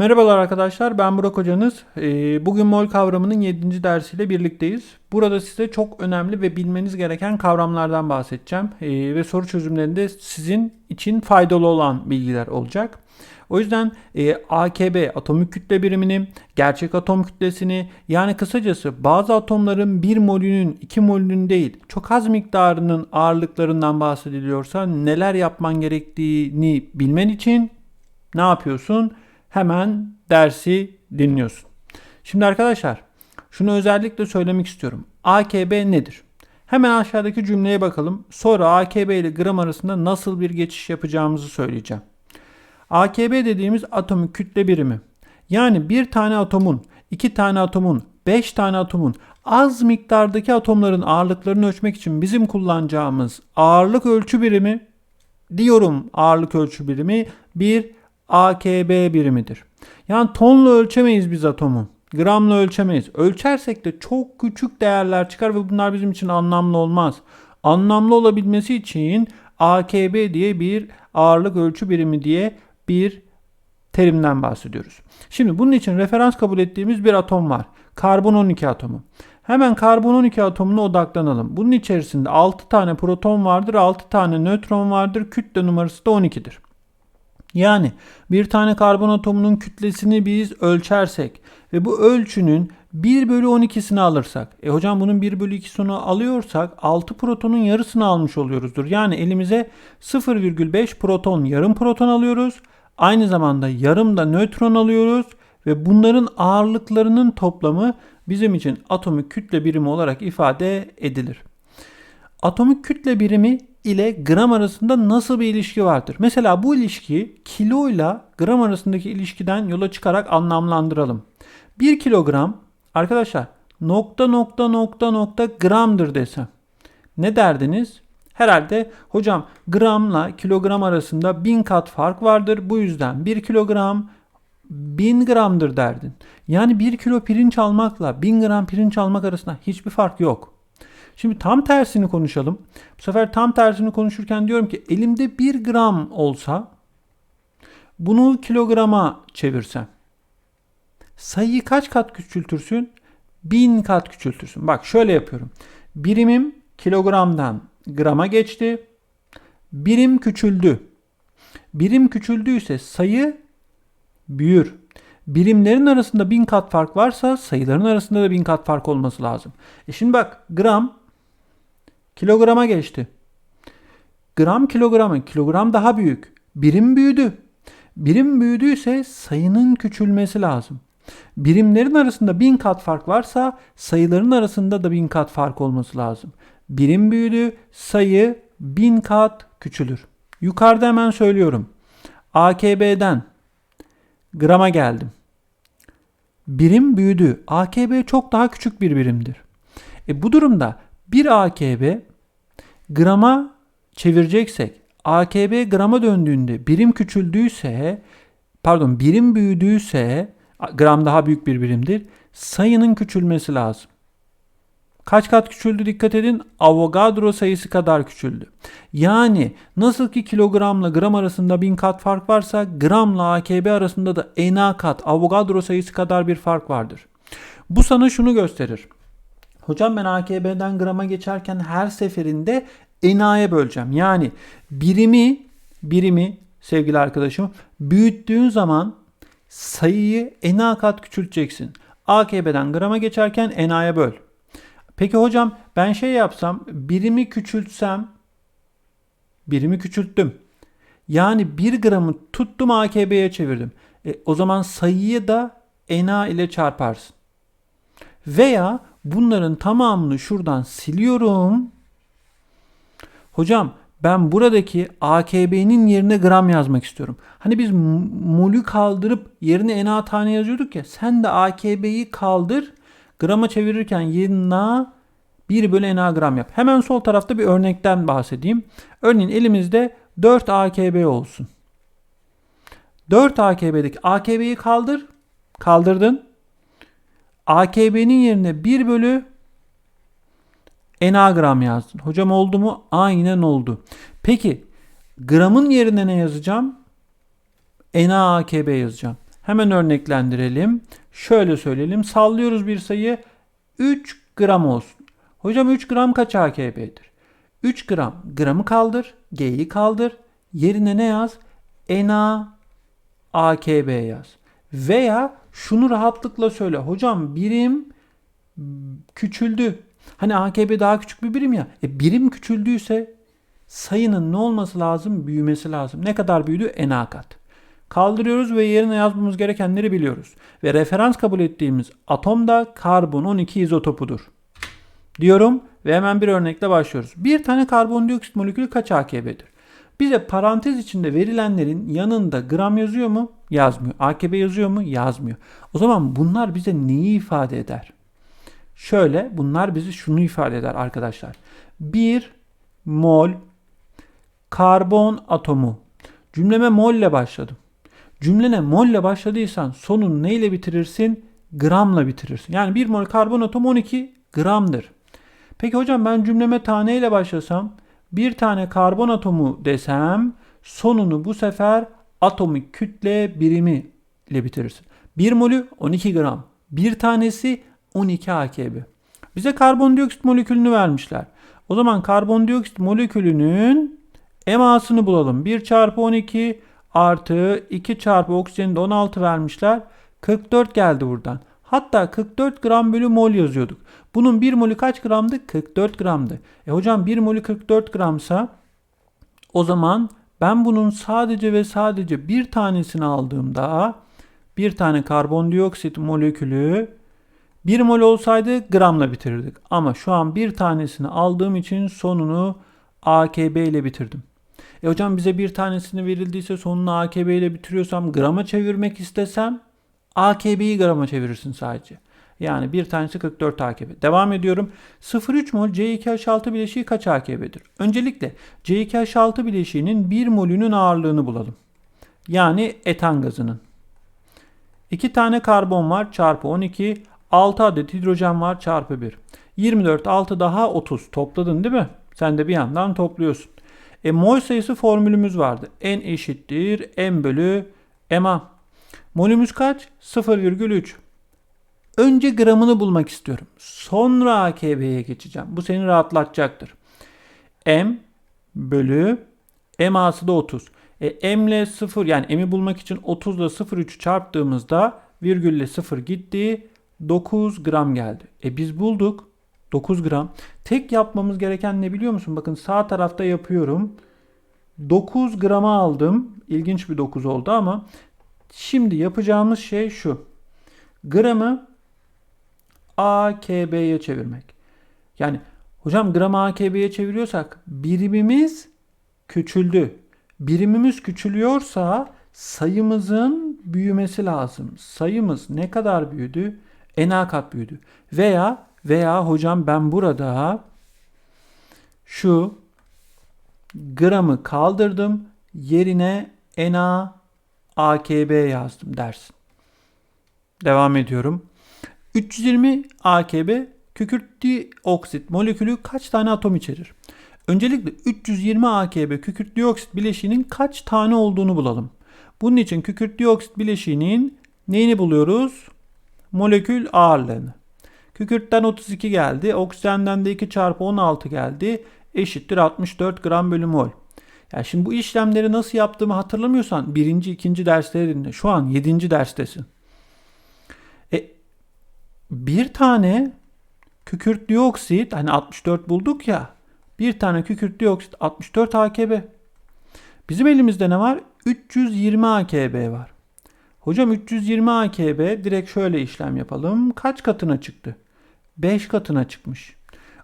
Merhabalar arkadaşlar ben Burak hocanız. Ee, Bugün mol kavramının 7. dersiyle birlikteyiz. Burada size çok önemli ve bilmeniz gereken kavramlardan bahsedeceğim. Ee, Ve soru çözümlerinde sizin için faydalı olan bilgiler olacak. O yüzden e, AKB atomik kütle birimini, gerçek atom kütlesini yani kısacası bazı atomların 1 molünün 2 molünün değil çok az miktarının ağırlıklarından bahsediliyorsa neler yapman gerektiğini bilmen için ne yapıyorsun? Hemen dersi dinliyorsun. Şimdi arkadaşlar şunu özellikle söylemek istiyorum. AKB nedir? Hemen aşağıdaki cümleye bakalım. Sonra AKB ile gram arasında nasıl bir geçiş yapacağımızı söyleyeceğim. AKB dediğimiz atomik kütle birimi. Yani bir tane atomun, iki tane atomun, beş tane atomun az miktardaki atomların ağırlıklarını ölçmek için bizim kullanacağımız ağırlık ölçü birimi diyorum ağırlık ölçü birimi bir AKB birimidir. Yani tonla ölçemeyiz biz atomu. Gramla ölçemeyiz. Ölçersek de çok küçük değerler çıkar ve bunlar bizim için anlamlı olmaz. Anlamlı olabilmesi için AKB diye bir ağırlık ölçü birimi diye bir terimden bahsediyoruz. Şimdi bunun için referans kabul ettiğimiz bir atom var. Karbon 12 atomu. Hemen karbon 12 atomuna odaklanalım. Bunun içerisinde 6 tane proton vardır, 6 tane nötron vardır. Kütle numarası da 12'dir. Yani bir tane karbon atomunun kütlesini biz ölçersek ve bu ölçünün 1 bölü 12'sini alırsak. E hocam bunun 1 bölü 2'sini alıyorsak 6 protonun yarısını almış oluyoruzdur. Yani elimize 0,5 proton yarım proton alıyoruz. Aynı zamanda yarım da nötron alıyoruz ve bunların ağırlıklarının toplamı bizim için atomik kütle birimi olarak ifade edilir. Atomik kütle birimi ile gram arasında nasıl bir ilişki vardır? Mesela bu ilişkiyi kilo ile gram arasındaki ilişkiden yola çıkarak anlamlandıralım. 1 kilogram arkadaşlar nokta nokta nokta nokta gramdır desem. Ne derdiniz? Herhalde hocam gramla kilogram arasında bin kat fark vardır. Bu yüzden 1 kilogram 1000 gramdır derdin. Yani 1 kilo pirinç almakla 1000 gram pirinç almak arasında hiçbir fark yok. Şimdi tam tersini konuşalım. Bu sefer tam tersini konuşurken diyorum ki elimde 1 gram olsa bunu kilograma çevirsem sayıyı kaç kat küçültürsün? 1000 kat küçültürsün. Bak şöyle yapıyorum. Birimim kilogramdan grama geçti. Birim küçüldü. Birim küçüldüyse sayı büyür. Birimlerin arasında bin kat fark varsa sayıların arasında da bin kat fark olması lazım. E şimdi bak gram kilograma geçti. Gram kilogramı kilogram daha büyük. Birim büyüdü. Birim büyüdüyse sayının küçülmesi lazım. Birimlerin arasında bin kat fark varsa sayıların arasında da bin kat fark olması lazım. Birim büyüdü, sayı bin kat küçülür. Yukarıda hemen söylüyorum. AKB'den grama geldim. Birim büyüdü. AKB çok daha küçük bir birimdir. E bu durumda bir AKB grama çevireceksek AKB grama döndüğünde birim küçüldüyse pardon birim büyüdüyse gram daha büyük bir birimdir. Sayının küçülmesi lazım. Kaç kat küçüldü dikkat edin. Avogadro sayısı kadar küçüldü. Yani nasıl ki kilogramla gram arasında bin kat fark varsa gramla AKB arasında da NA kat Avogadro sayısı kadar bir fark vardır. Bu sana şunu gösterir. Hocam ben AKB'den grama geçerken her seferinde NA'ya böleceğim. Yani birimi birimi sevgili arkadaşım büyüttüğün zaman sayıyı NA kat küçülteceksin. AKB'den grama geçerken NA'ya böl. Peki hocam ben şey yapsam birimi küçültsem birimi küçülttüm. Yani 1 gramı tuttum AKB'ye çevirdim. E, o zaman sayıyı da NA ile çarparsın. Veya bunların tamamını şuradan siliyorum. Hocam ben buradaki AKB'nin yerine gram yazmak istiyorum. Hani biz molü kaldırıp yerine NA tane yazıyorduk ya. Sen de AKB'yi kaldır. Grama çevirirken yerine 1 bölü NA gram yap. Hemen sol tarafta bir örnekten bahsedeyim. Örneğin elimizde 4 AKB olsun. 4 AKB'deki AKB'yi kaldır. Kaldırdın. AKB'nin yerine 1 bölü NA gram yazdın. Hocam oldu mu? Aynen oldu. Peki gramın yerine ne yazacağım? NA AKB yazacağım. Hemen örneklendirelim. Şöyle söyleyelim. Sallıyoruz bir sayı 3 gram olsun. Hocam 3 gram kaç AKB'dir? 3 gram gramı kaldır, G'yi kaldır. Yerine ne yaz? NA AKB yaz. Veya şunu rahatlıkla söyle. Hocam birim küçüldü. Hani AKB daha küçük bir birim ya. E birim küçüldüyse sayının ne olması lazım? Büyümesi lazım. Ne kadar büyüdü? NA kat. Kaldırıyoruz ve yerine yazmamız gerekenleri biliyoruz. Ve referans kabul ettiğimiz atom da karbon 12 izotopudur. Diyorum ve hemen bir örnekle başlıyoruz. Bir tane karbondioksit molekülü kaç AKB'dir? Bize parantez içinde verilenlerin yanında gram yazıyor mu? Yazmıyor. AKB yazıyor mu? Yazmıyor. O zaman bunlar bize neyi ifade eder? Şöyle bunlar bizi şunu ifade eder arkadaşlar. 1 mol karbon atomu. Cümleme mol ile başladım. Cümlene mol ile başladıysan sonunu neyle bitirirsin? Gramla bitirirsin. Yani 1 mol karbon atomu 12 gramdır. Peki hocam ben cümleme taneyle başlasam bir tane karbon atomu desem sonunu bu sefer atomik kütle birimi ile bitirirsin. 1 molü 12 gram. Bir tanesi 12 AKB. Bize karbondioksit molekülünü vermişler. O zaman karbondioksit molekülünün emasını bulalım. 1 çarpı 12 artı 2 çarpı oksijenin de 16 vermişler. 44 geldi buradan. Hatta 44 gram bölü mol yazıyorduk. Bunun 1 molü kaç gramdı? 44 gramdı. E hocam 1 molü 44 gramsa o zaman ben bunun sadece ve sadece bir tanesini aldığımda bir tane karbondioksit molekülü 1 mol olsaydı gramla bitirirdik. Ama şu an bir tanesini aldığım için sonunu AKB ile bitirdim. E hocam bize bir tanesini verildiyse sonunu AKB ile bitiriyorsam grama çevirmek istesem AKB'yi grama çevirirsin sadece. Yani bir tanesi 44 AKB. Devam ediyorum. 0,3 mol C2H6 bileşiği kaç AKB'dir? Öncelikle C2H6 bileşiğinin 1 molünün ağırlığını bulalım. Yani etan gazının. 2 tane karbon var çarpı 12. 6 adet hidrojen var çarpı 1. 24 6 daha 30 topladın değil mi? Sen de bir yandan topluyorsun. E mol sayısı formülümüz vardı. N eşittir M bölü MA. Molümüz kaç? 0,3. Önce gramını bulmak istiyorum. Sonra AKB'ye geçeceğim. Bu seni rahatlatacaktır. M bölü MA'sı da 30. E, M ile 0 yani M'i bulmak için 30 ile 0,3'ü çarptığımızda virgülle 0 gitti. 9 gram geldi. E biz bulduk. 9 gram. Tek yapmamız gereken ne biliyor musun? Bakın sağ tarafta yapıyorum. 9 grama aldım. İlginç bir 9 oldu ama şimdi yapacağımız şey şu. Gramı AKB'ye çevirmek. Yani hocam gramı AKB'ye çeviriyorsak birimimiz küçüldü. Birimimiz küçülüyorsa sayımızın büyümesi lazım. Sayımız ne kadar büyüdü? NA kat büyüdü. Veya veya hocam ben burada şu gramı kaldırdım. Yerine Na AKB yazdım dersin. Devam ediyorum. 320 AKB kükürt dioksit molekülü kaç tane atom içerir? Öncelikle 320 AKB kükürt dioksit bileşiğinin kaç tane olduğunu bulalım. Bunun için kükürt dioksit bileşiğinin neyini buluyoruz? Molekül ağırlığını. Kükürtten 32 geldi. Oksijenden de 2 çarpı 16 geldi. Eşittir 64 gram bölü mol. Yani şimdi bu işlemleri nasıl yaptığımı hatırlamıyorsan birinci, ikinci dersleri dinle. Şu an yedinci derstesin. Bir tane kükürt dioksit hani 64 bulduk ya. Bir tane kükürt dioksit 64 AKB. Bizim elimizde ne var? 320 AKB var. Hocam 320 AKB direkt şöyle işlem yapalım. Kaç katına çıktı? 5 katına çıkmış.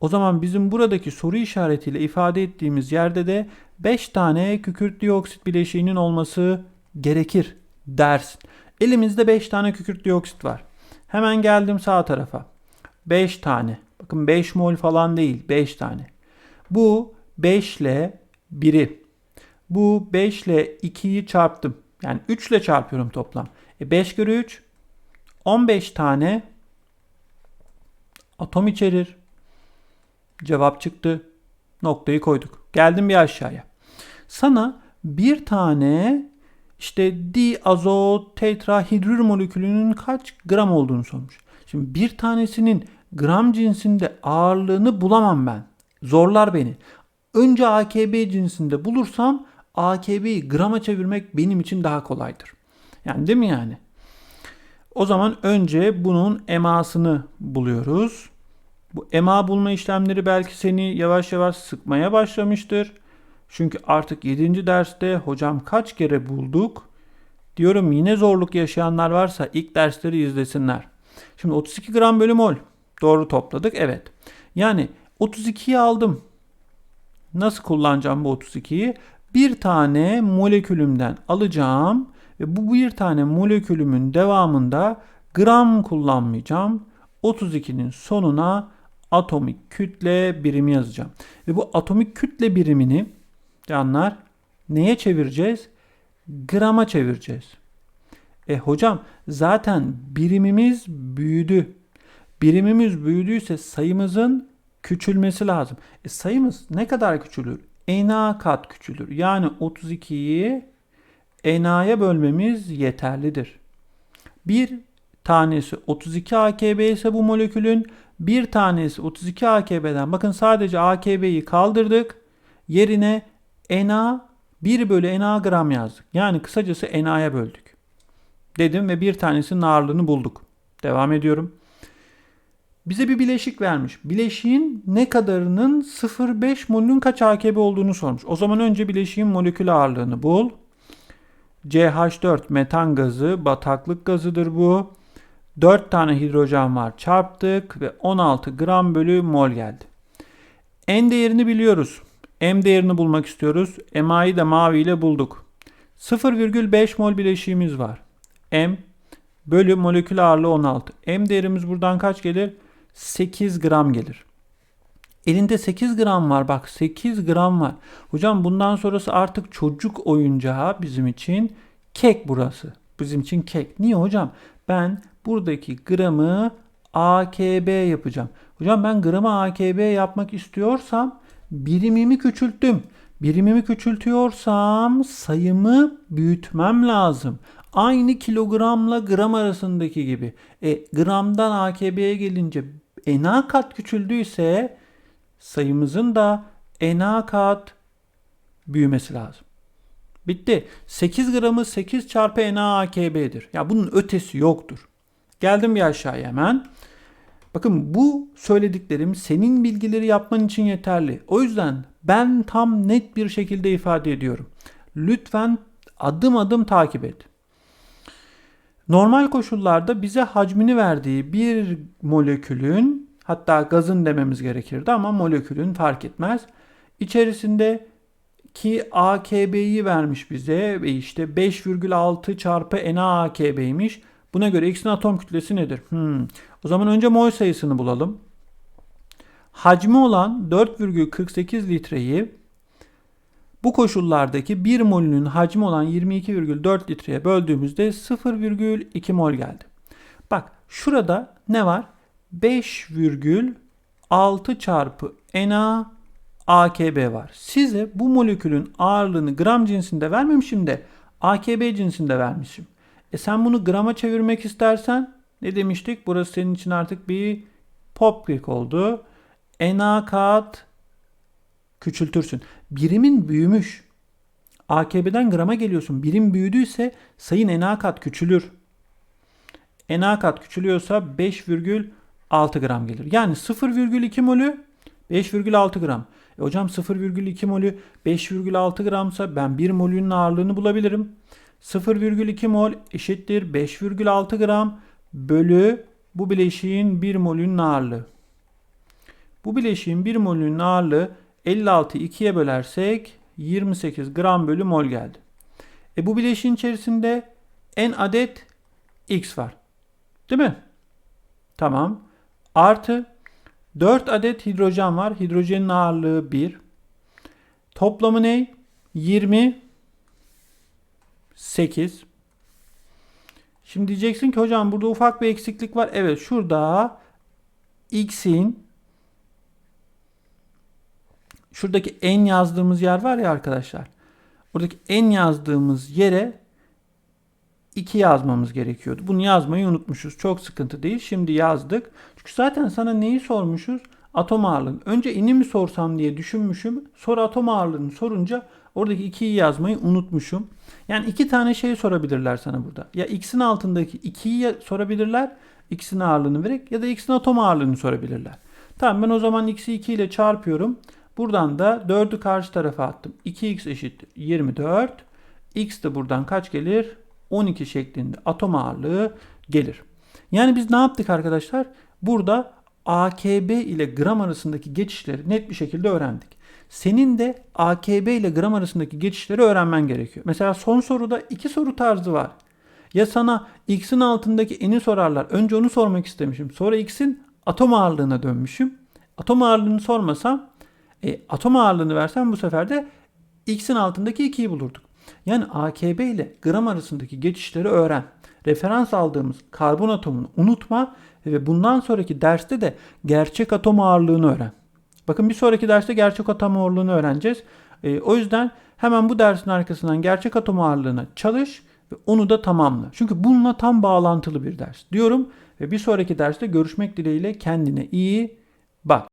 O zaman bizim buradaki soru işaretiyle ifade ettiğimiz yerde de 5 tane kükürt dioksit bileşiğinin olması gerekir dersin. Elimizde 5 tane kükürt dioksit var. Hemen geldim sağ tarafa. 5 tane. Bakın 5 mol falan değil. 5 tane. Bu 5 ile 1'i. Bu 5 ile 2'yi çarptım. Yani 3 ile çarpıyorum toplam. E 5 kere 3 15 tane atom içerir. Cevap çıktı. Noktayı koyduk. Geldim bir aşağıya. Sana bir tane işte diazot tetrahidrür molekülünün kaç gram olduğunu sormuş. Şimdi bir tanesinin gram cinsinde ağırlığını bulamam ben. Zorlar beni. Önce AKB cinsinde bulursam AKB'yi grama çevirmek benim için daha kolaydır. Yani değil mi yani? O zaman önce bunun emasını buluyoruz. Bu ema bulma işlemleri belki seni yavaş yavaş sıkmaya başlamıştır. Çünkü artık 7. derste hocam kaç kere bulduk? Diyorum yine zorluk yaşayanlar varsa ilk dersleri izlesinler. Şimdi 32 gram bölü mol. Doğru topladık. Evet. Yani 32'yi aldım. Nasıl kullanacağım bu 32'yi? Bir tane molekülümden alacağım ve bu bir tane molekülümün devamında gram kullanmayacağım. 32'nin sonuna atomik kütle birimi yazacağım. Ve bu atomik kütle birimini canlar neye çevireceğiz? Grama çevireceğiz. E hocam zaten birimimiz büyüdü. Birimimiz büyüdüyse sayımızın küçülmesi lazım. E sayımız ne kadar küçülür? Na kat küçülür. Yani 32'yi Na'ya bölmemiz yeterlidir. Bir tanesi 32 AKB ise bu molekülün bir tanesi 32 AKB'den bakın sadece AKB'yi kaldırdık. Yerine Na 1 bölü Na gram yazdık. Yani kısacası Na'ya böldük. Dedim ve bir tanesinin ağırlığını bulduk. Devam ediyorum. Bize bir bileşik vermiş. Bileşiğin ne kadarının 0,5 molünün kaç AKB olduğunu sormuş. O zaman önce bileşiğin molekül ağırlığını bul. CH4 metan gazı, bataklık gazıdır bu. 4 tane hidrojen var çarptık ve 16 gram bölü mol geldi. N değerini biliyoruz. M değerini bulmak istiyoruz. MA'yı da mavi ile bulduk. 0,5 mol bileşiğimiz var. M bölü molekül ağırlığı 16. M değerimiz buradan kaç gelir? 8 gram gelir. Elinde 8 gram var bak 8 gram var. Hocam bundan sonrası artık çocuk oyuncağı bizim için kek burası. Bizim için kek. Niye hocam? Ben buradaki gramı AKB yapacağım. Hocam ben gramı AKB yapmak istiyorsam birimimi küçülttüm. Birimimi küçültüyorsam sayımı büyütmem lazım. Aynı kilogramla gram arasındaki gibi. E, gramdan AKB'ye gelince NA kat küçüldüyse sayımızın da NA kat büyümesi lazım. Bitti. 8 gramı 8 çarpı NA AKB'dir. Ya bunun ötesi yoktur. Geldim bir aşağıya hemen. Bakın bu söylediklerim senin bilgileri yapman için yeterli. O yüzden ben tam net bir şekilde ifade ediyorum. Lütfen adım adım takip et. Normal koşullarda bize hacmini verdiği bir molekülün hatta gazın dememiz gerekirdi ama molekülün fark etmez. İçerisinde ki AKB'yi vermiş bize ve işte 5,6 çarpı NaAKB'ymiş. Buna göre X'in atom kütlesi nedir? Hmm. O zaman önce mol sayısını bulalım. Hacmi olan 4,48 litreyi bu koşullardaki 1 molünün hacmi olan 22,4 litreye böldüğümüzde 0,2 mol geldi. Bak şurada ne var? 5,6 çarpı Na AKB var. Size bu molekülün ağırlığını gram cinsinde vermemişim de AKB cinsinde vermişim. E sen bunu grama çevirmek istersen ne demiştik? Burası senin için artık bir pop oldu. Na kat küçültürsün. Birimin büyümüş. AKB'den grama geliyorsun. Birim büyüdüyse sayın Na kat küçülür. Na kat küçülüyorsa 5,6 gram gelir. Yani 0,2 molü 5,6 gram. E hocam 0,2 molü 5,6 gramsa ben 1 molünün ağırlığını bulabilirim. 0,2 mol eşittir 5,6 gram bölü bu bileşiğin 1 molünün ağırlığı. Bu bileşiğin 1 molünün ağırlığı 56 2'ye bölersek 28 gram bölü mol geldi. E bu bileşiğin içerisinde n adet x var. Değil mi? Tamam. Artı 4 adet hidrojen var. Hidrojenin ağırlığı 1. Toplamı ne? 28. Şimdi diyeceksin ki hocam burada ufak bir eksiklik var. Evet şurada x'in şuradaki n yazdığımız yer var ya arkadaşlar. Buradaki n yazdığımız yere 2 yazmamız gerekiyordu. Bunu yazmayı unutmuşuz. Çok sıkıntı değil. Şimdi yazdık. Çünkü zaten sana neyi sormuşuz? Atom ağırlığını. Önce ini mi sorsam diye düşünmüşüm. Sonra atom ağırlığını sorunca oradaki 2'yi yazmayı unutmuşum. Yani iki tane şey sorabilirler sana burada. Ya x'in altındaki 2'yi sorabilirler. x'in ağırlığını vererek ya da x'in atom ağırlığını sorabilirler. Tamam ben o zaman x'i 2 ile çarpıyorum. Buradan da 4'ü karşı tarafa attım. 2x eşittir 24. x de buradan kaç gelir? 12 şeklinde atom ağırlığı gelir. Yani biz ne yaptık arkadaşlar? Burada AKB ile gram arasındaki geçişleri net bir şekilde öğrendik. Senin de AKB ile gram arasındaki geçişleri öğrenmen gerekiyor. Mesela son soruda iki soru tarzı var. Ya sana x'in altındaki eni sorarlar. Önce onu sormak istemişim. Sonra x'in atom ağırlığına dönmüşüm. Atom ağırlığını sormasam e, atom ağırlığını versem bu sefer de x'in altındaki 2'yi bulurduk. Yani AKB ile gram arasındaki geçişleri öğren. Referans aldığımız karbon atomunu unutma ve bundan sonraki derste de gerçek atom ağırlığını öğren. Bakın bir sonraki derste gerçek atom ağırlığını öğreneceğiz. E, o yüzden hemen bu dersin arkasından gerçek atom ağırlığına çalış ve onu da tamamla. Çünkü bununla tam bağlantılı bir ders diyorum ve bir sonraki derste görüşmek dileğiyle kendine iyi bak.